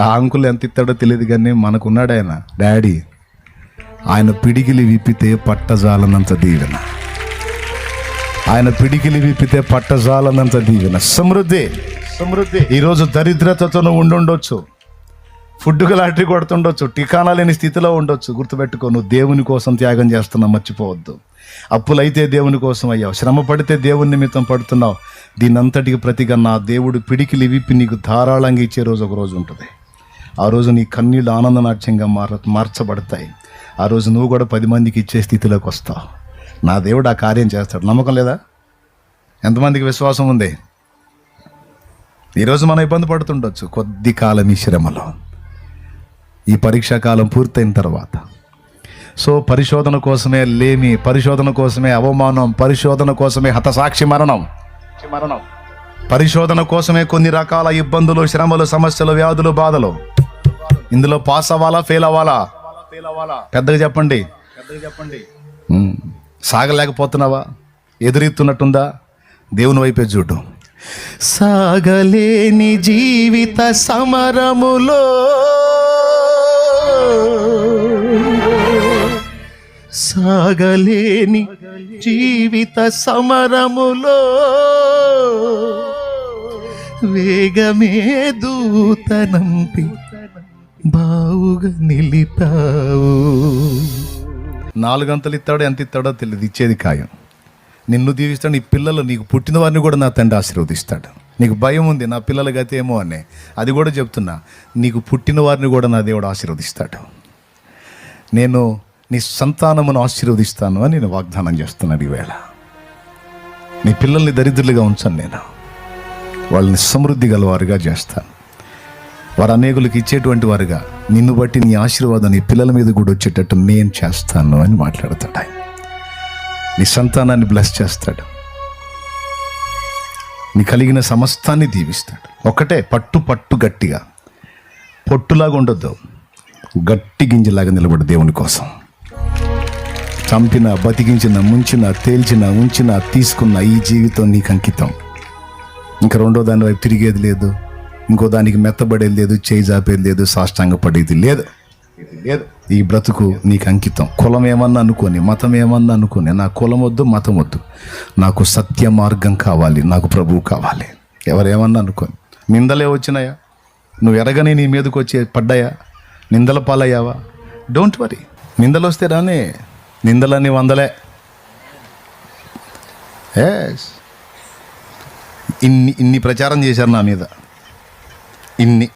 ఆ అంకుల్ ఎంత ఇస్తాడో తెలియదు కానీ మనకున్నాడు ఆయన డాడీ. ఆయన పిడికిలి విప్పితే పట్టజాలనంత దీవెన. ఆయన పిడికిలి విప్పితే పట్టజాలనంత దీవెన. సమృద్ధి సమృద్ధి. ఈరోజు దరిద్రతతో నువ్వు ఉండుండొచ్చు. ఫుడ్కి లాటరీ కొడుతుండొచ్చు. టికానా లేని స్థితిలో ఉండొచ్చు. గుర్తుపెట్టుకో నువ్వు దేవుని కోసం త్యాగం చేస్తున్నావు మర్చిపోవద్దు. అప్పులైతే దేవుని కోసం అయ్యావు. శ్రమ పడితే దేవుని నిమిత్తం పడుతున్నావు. దీని అంతటికి ప్రతిగా నా దేవుడు పిడికిలి విప్పి నీకు ధారాళంగా ఇచ్చే రోజు ఒక రోజు ఉంటుంది. ఆ రోజు నీ కన్నీళ్ళు ఆనందనాట్యంగా మార మార్చబడతాయి. ఆ రోజు నువ్వు కూడా పది మందికి ఇచ్చే స్థితిలోకి వస్తావు. నా దేవుడు ఆ కార్యం చేస్తాడు. నమ్మకం లేదా? ఎంతమందికి విశ్వాసం ఉంది? ఈరోజు మనం ఇబ్బంది పడుతుండొచ్చు. కొద్ది కాలం ఈ శ్రమలో. ఈ పరీక్షా కాలం పూర్తయిన తర్వాత. సో పరిశోధన కోసమే లేమి పరిశోధన కోసమే అవమానం పరిశోధన కోసమే హతసాక్షి మరణం. మరణం. పరిశోధన కోసమే కొన్ని రకాల ఇబ్బందులు శ్రమలు సమస్యలు వ్యాధులు బాధలు. ఇందులో పాస్ అవ్వాలా ఫెయిల్ అవ్వాలా? పెద్దగా చెప్పండి. పెద్దగా చెప్పండి సాగలేకపోతున్నావా? ఎదురెత్తున్నట్టుందా దేవుని వైపే చూడు. సాగలేని జీవిత సమరములో సాగలేని జీవిత సమరములో వేగమే దూతనంపి బావుగా నిలిపావు. నాలుగంతలు ఇస్తాడో ఎంత ఇస్తాడో తెలియదు ఇచ్చేది ఖాయం. నిన్ను దీవిస్తాడు నీ పిల్లలు నీకు పుట్టిన వారిని కూడా నా తండ్రి ఆశీర్వదిస్తాడు. నీకు భయం ఉంది నా పిల్లల గతి ఏమో అని. అది కూడా చెప్తున్నా నీకు పుట్టిన వారిని కూడా నా దేవుడు ఆశీర్వదిస్తాడు. నేను నీ సంతానమును ఆశీర్వదిస్తాను అని నేను వాగ్దానం చేస్తున్నాను ఈవేళ నీ పిల్లల్ని దరిద్రులుగా ఉంచాను నేను. వాళ్ళని సమృద్ధి గలవారుగా చేస్తాను. వారు అనేకులకు ఇచ్చేటువంటి వారుగా నిన్ను బట్టి నీ ఆశీర్వాదం నీ పిల్లల మీద కూడా వచ్చేటట్టు నేను చేస్తాను అని మాట్లాడతాడు ఆయన. నీ సంతానాన్ని బ్లెస్ చేస్తాడు. నీ కలిగిన సమస్తాన్ని దీవిస్తాడు. ఒకటే పట్టు పట్టు గట్టిగా. పొట్టులాగా ఉండొద్దు. గట్టి గింజలాగా నిలబడు దేవుని కోసం. చంపిన బతికించిన ముంచిన తేల్చిన ఉంచిన తీసుకున్న ఈ జీవితం నీకు అంకితం. ఇంకా రెండో దాని వైపు తిరిగేది లేదు. ఇంకో దానికి మెత్తబడేది లేదు చేయి జాపేది లేదు సాష్టాంగపడేది లేదు. లేదు ఈ బ్రతుకు నీకు అంకితం. కులం ఏమన్నా అనుకోని మతం ఏమన్నా అనుకోని నా కులం వద్దు మతం వద్దు. నాకు సత్య మార్గం కావాలి నాకు ప్రభువు కావాలి. ఎవరేమన్నా అనుకోని నిందలే వచ్చినాయా? నువ్వు ఎరగని నీ మీదకి వచ్చి పడ్డాయా? నిందల పాలయ్యావా? డోంట్ వరీ నిందలు వస్తే రానే నిందలన్నీ వందలే. ఇన్ని ఇన్ని ప్రచారం చేశారు నా మీద. ఇన్ని.